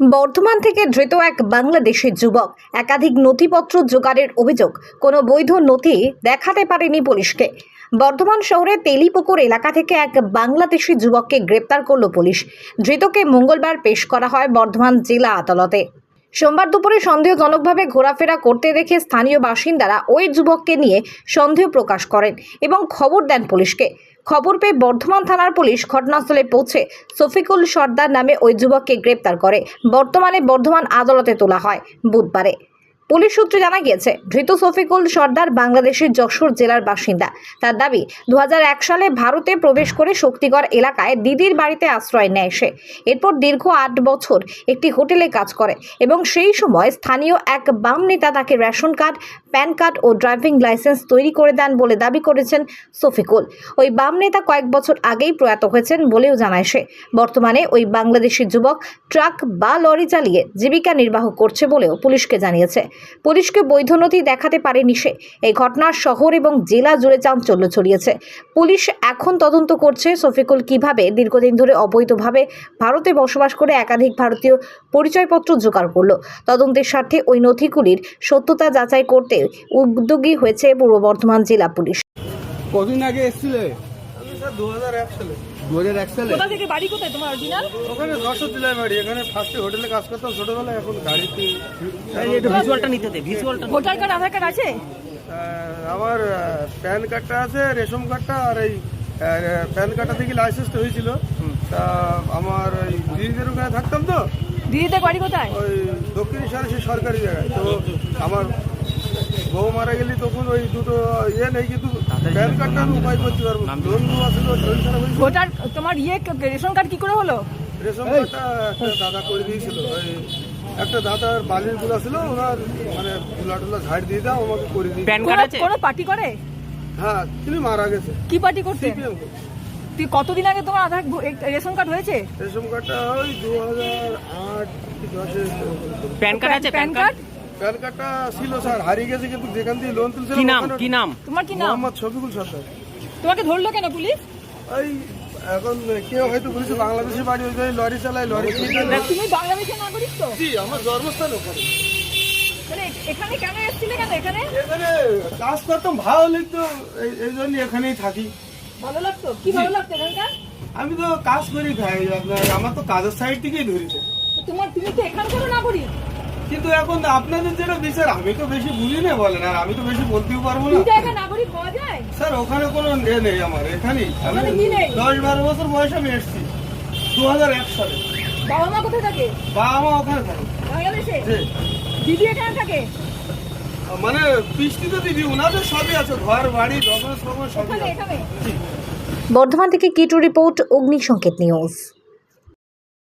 বর্ধমান থেকে ধৃত এক বাংলাদেশি যুবক একাধিক নথিপত্র জোগাড়ের অভিযোগ কোনো বৈধ নথি দেখাতে পারেনি পুলিশকে। বর্ধমান শহরে তেলিপুকুর এলাকা থেকে এক বাংলাদেশি যুবককে গ্রেপ্তার করল পুলিশ। ধৃতকে মঙ্গলবার পেশ করা হয় বর্ধমান জেলা আদালতে। সোমবার দুপুরে সন্দেহজনকভাবে ঘোরাফেরা করতে দেখে স্থানীয় বাসিন্দারা ওই যুবককে নিয়ে সন্দেহ প্রকাশ করেন এবং খবর দেন পুলিশকে। খবর পেয়ে বর্ধমান থানার পুলিশ ঘটনাস্থলে পৌঁছে সফিকুল সর্দার নামে ওই যুবককে গ্রেপ্তার করে। বর্তমানে বর্ধমান আদালতে তোলা হয়। বুধবারে পুলিশ সূত্রে জানা গিয়েছে, ধৃত সফিকুল সর্দার বাংলাদেশের যশোর জেলার বাসিন্দা। তার দাবি দু হাজার এক সালে ভারতে প্রবেশ করে শক্তিগড় এলাকায় দিদির বাড়িতে আশ্রয় নেয় সে। এরপর দীর্ঘ আট বছর একটি হোটেলে কাজ করে এবং সেই সময় স্থানীয় এক বাম নেতা তাকে রেশন কার্ড, প্যান কার্ড ও ড্রাইভিং লাইসেন্স তৈরি করে দেন বলে দাবি করেছেন সফিকুল ওই বাম নেতা কয়েক বছর আগেই প্রয়াত হয়েছেন বলেও জানায় সে। বর্তমানে ওই বাংলাদেশি যুবক ট্রাক বা লরি চালিয়ে জীবিকা নির্বাহ করছে বলেও পুলিশকে জানিয়েছে। পুলিশকে বৈধ নথি দেখাতে পারেনি সে। এই ঘটনার শহর এবং জেলা জুড়ে চাঞ্চল্য ছড়িয়েছে। পুলিশ এখন তদন্ত করছে শফিকুল কীভাবে দীর্ঘদিন ধরে অবৈধভাবে ভারতে বসবাস করে একাধিক ভারতীয় পরিচয়পত্র জোগাড় করল। তদন্তের স্বার্থে ওই নথিগুলির সত্যতা যাচাই করতে উদ্যোগী হয়েছে পূর্ব বর্ধমান জেলা পুলিশ। কদিন আগে এসছিলে? দু হাজার এক সালে। দু হাজার এক সালে? কোথা থেকে? বাড়ি কোথায় তোমার অরিজিনাল? ওখানে বাড়ি এখানে ফার্স্টে হোটেলে কাজ করতাম ছোটবেলায় এখন গাড়িতে ভিজুয়ালটা নিতে দে ভিজুয়ালটা ভোটার কার্ড আধার কার্ড আছে? আমার প্যান কার্ডটা আছে রেশন কার্ডটা আর এই প্যান কার্ডটা থেকে লাইসেন্সটা হয়েছিল। তা আমার ওই দিদিদের ওখানে থাকতাম তো। দিদিদের বাড়ি কোথায়? ওই দক্ষিণেশ্বরে সে সরকারি জায়গায়। তো আমার বউ মারা গেলে তখন ওই দুটো ইয়ে নেই কিন্তু প্যান কার্ডটা আমি উপায় করতে পারব। শরীর খারাপ ভোটার তোমার ইয়ে রেশন কার্ড কি করে হলো? রেশন কার্ডটা একটা দাদা করে দিয়েছিল। ওই একটা দাদার বালিরগুলা ছিল ওনার মানে গুলা টুলা ঝাড় দিয়ে দাও আমাকে করে দিয়ে প্যান কার্ড আছে? কোনো পার্টি করে? হ্যাঁ তিনি মারা গেছে। কি পার্টি করতে? তুই কতদিন আগে তোমার আধার রেশন কার্ড হয়েছে? রেশন কার্ডটা ওই দু হাজার আট প্যান কার্ড আছে প্যান কার্ড? প্যান কার্ডটা ছিল স্যার হারিয়ে গেছে কিন্তু যেখান থেকে লোন তুলছিল কি নাম? কি নাম? তোমার কি নাম? মোহাম্মদ শফিকুল সর্দার তোমাকে ধরলো কেন পুলিশ? ওই এখন কেউ হয়তো বলেছে বাংলাদেশে বাড়ি ওই যে লরি চালায় লরি তুমি বাংলাদেশের নাগরিক তো? জি আমার জন্মস্থান ওখানে। এখানে কেন এসেছিলে কেন এখানে? এখানে কাজ করতাম ভালো লাগতো এই- জন্য এখানেই থাকি। ভালো লাগতো? কি ভালো লাগতো এখানকার? আমি তো কাজ করি ভাই আপনার আমার তো কাজের সাইড থেকেই ধরেছে। তোমার তুমি তো এখানকারও নাগরিক। কিন্তু এখন আপনাদের যেটা বিচার আমি তো বেশি বুঝি না বলেন আর আমি তো বেশি বলতেও পারব না। স্যার ওখানে কোনো এ নেই আমার এখানেই। আমি ওখানে কি নেই? দশ বারো বছর বয়সে আমি এসেছি দু হাজার এক সালে। বাবা মা কোথায় থাকে? বাবা মা ওখানে থাকে। বাংলাদেশে। দিদি এখানে থাকে? মানে বৃষ্টিতে দিবি ওনাদের সবই আছে ঘর বাড়ি ডকুমেন্টস সবই আছে। বর্ধমান থেকে কিটু রিপোর্ট অগ্নি সংকেত নিউজ।